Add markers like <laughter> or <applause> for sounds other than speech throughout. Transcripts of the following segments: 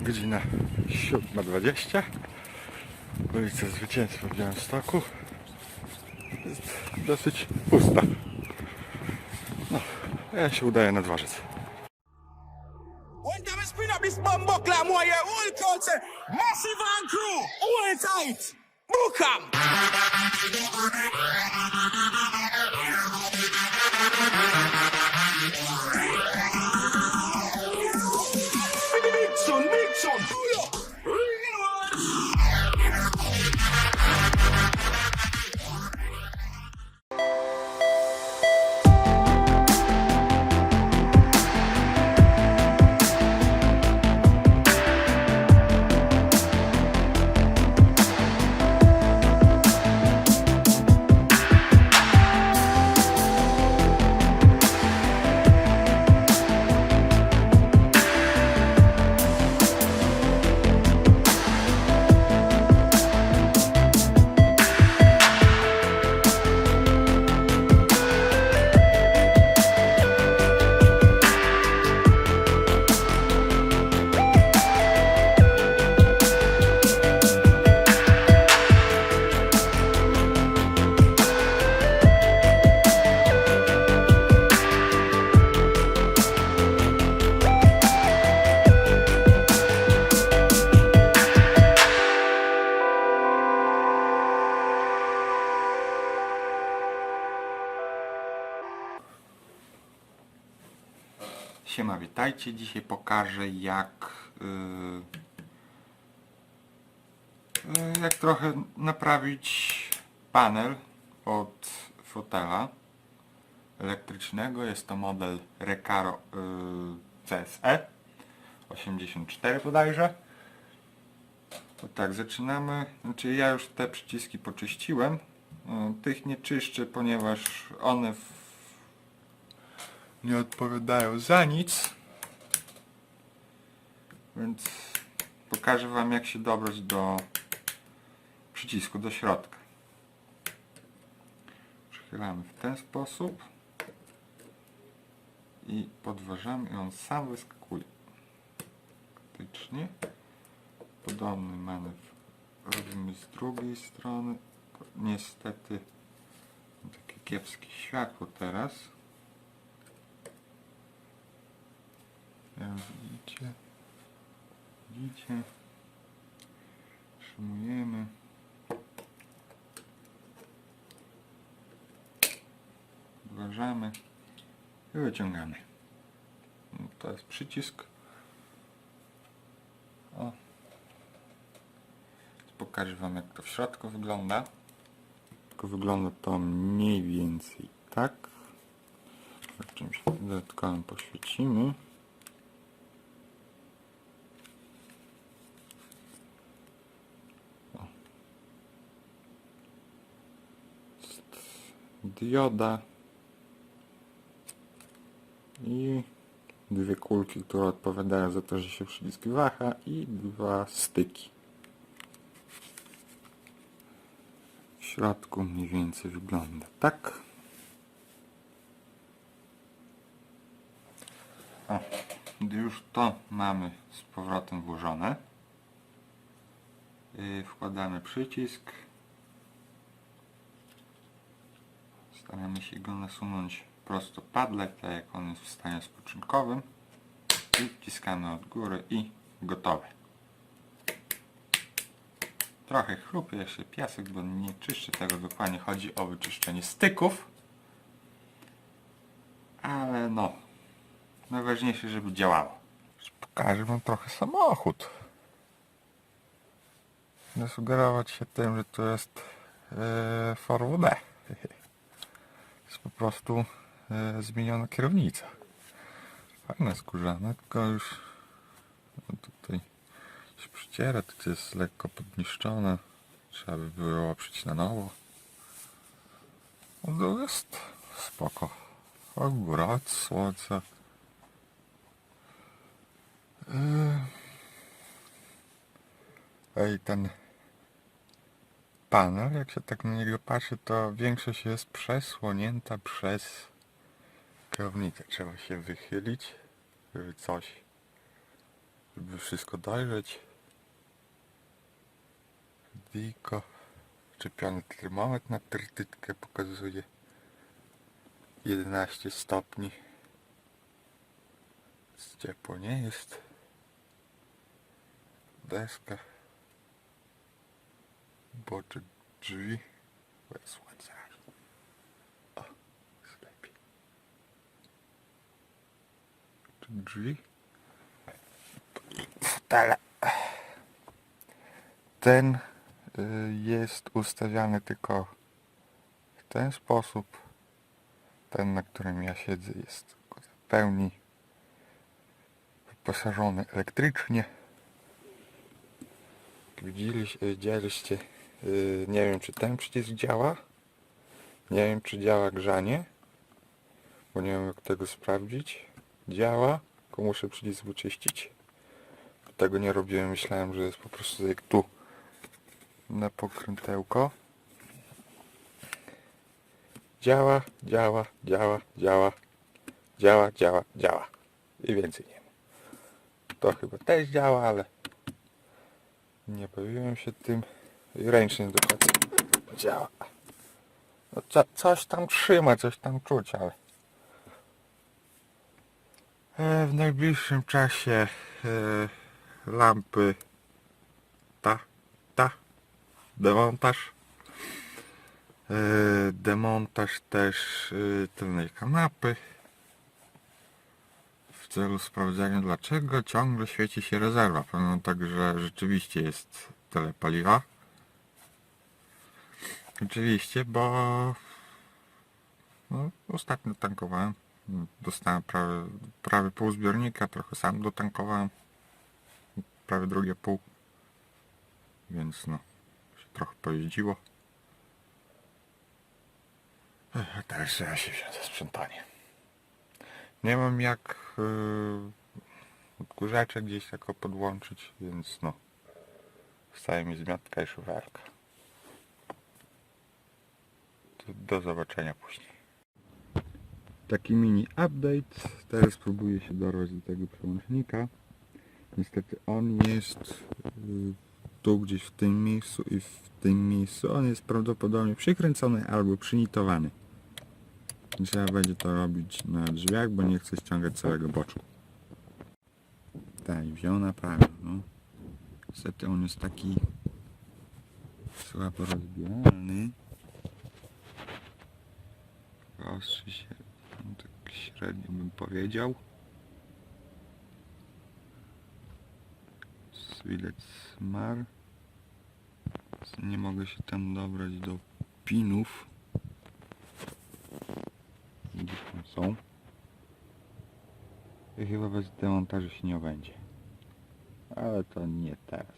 Godzina 7.20 Ulica Zwycięstwa w Białymstoku. Jest dosyć pusta. No, ja się udaję na dworzec. Witajcie. Dzisiaj pokażę jak yy, yy, jak trochę naprawić panel od fotela elektrycznego. Jest to model Recaro yy, CSE 84 bodajże. Tak, zaczynamy. Znaczy ja już te przyciski poczyściłem. Tych nie czyszczę, ponieważ one w nie odpowiadają za nic. Więc pokażę Wam jak się dobrać do przycisku, do środka. Przychylamy w ten sposób i podważamy i on sam wyskakuje. Faktycznie. Podobny manewr robimy z drugiej strony. Niestety takie kiepskie światło teraz. Jak widzicie, widzicie, trzymujemy. Wważamy i wyciągamy. No, To jest przycisk. O. Pokażę Wam jak to w środku wygląda. Wygląda to mniej więcej tak. Czymś dodatkowym poświecimy. Dioda i dwie kulki, które odpowiadają za to, że się przycisk waha i dwa styki. W środku mniej więcej wygląda tak. O, już to mamy z powrotem włożone, yy, wkładamy przycisk Staramy się go nasunąć prostopadle, tak jak on jest w stanie spoczynkowym. I wciskamy od góry i gotowe. Trochę chrupie jeszcze piasek, bo nie czyszczę tego dokładnie. Chodzi o wyczyszczenie styków. Ale no, najważniejsze, żeby działało. Pokażę Wam trochę samochód. Zasugerować się tym, że to jest Forward <laughs> jest po prostu e, zmieniona kierownica. Fajna skórzana, tylko już no tutaj się przyciera, to jest lekko podniszczone. Trzeba by było oprzeć na nowo. No jest spoko. Akurat słońce. Yy. Ej, ten panel, jak się tak na niego patrzy, to większość jest przesłonięta przez kierownicę. Trzeba się wychylić, żeby coś żeby wszystko dojrzeć. Diko. Czepiony termometr na tertytkę pokazuje 11 stopni. Ciepło nie jest. Deska. Boczek drzwi. Bez słońca. O, jest lepiej. Drzwi. Fotele. Ten y, jest ustawiany tylko w ten sposób. Ten, na którym ja siedzę, jest w pełni wyposażony elektrycznie. Widzieliście, y, nie wiem czy ten przycisk działa. Nie wiem czy działa grzanie. Bo nie wiem jak tego sprawdzić. Działa, tylko muszę przycisk wyczyścić. Tego nie robiłem, myślałem, że jest po prostu jak tu na pokrętełko. Działa, działa, działa, działa, działa, działa, działa. I więcej nie ma. To chyba też działa, ale nie bawiłem się tym. I ręcznie dokładnie działa. No, co, coś tam trzyma, coś tam czuć, ale e, w najbliższym czasie e, lampy ta, ta, demontaż. E, demontaż też e, tylnej kanapy w celu sprawdzenia dlaczego ciągle świeci się rezerwa. Powiem tak, że rzeczywiście jest tyle paliwa. Oczywiście, bo no, ostatnio tankowałem. Dostałem prawie, prawie pół zbiornika, trochę sam dotankowałem. Prawie drugie pół. Więc no, się trochę pojeździło. A teraz ja się wziąć za sprzątanie. Nie mam jak yy, odkurzacze gdzieś tako podłączyć, więc no. Wstaje mi zmiotka i szufelka. Do zobaczenia później. Taki mini update. Teraz próbuję się dorwać do tego przełącznika. Niestety on jest y, tu gdzieś w tym miejscu i w tym miejscu. On jest prawdopodobnie przykręcony albo przynitowany. Trzeba będzie to robić na drzwiach, bo nie chcę ściągać całego boczku. Tak, wziął naprawił. No. Niestety on jest taki słabo rozbieralny. Ostrzy się, no tak średnio bym powiedział. Widać smar. Nie mogę się tam dobrać do pinów. Gdzieś tam są. I chyba bez demontażu się nie obędzie. Ale to nie teraz.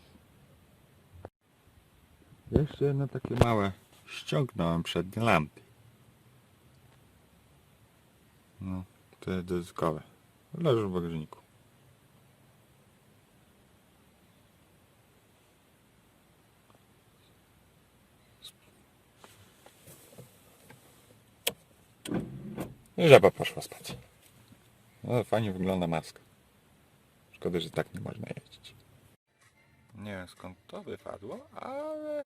Jeszcze jedno takie małe ściągnąłem przednie lampy. No, te dodatkowe. Leży w bagażniku. I żaba poszła spać. No, fajnie wygląda maska. Szkoda, że tak nie można jeździć. Nie wiem skąd to wypadło, ale...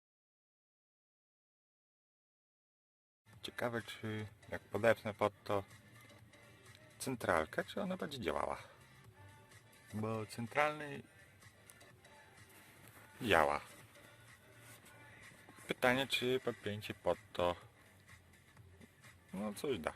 Ciekawe, czy jak podepnę pod to centralkę, czy ona będzie działała. Bo centralny działa. Pytanie, czy podpięcie pod to no coś da.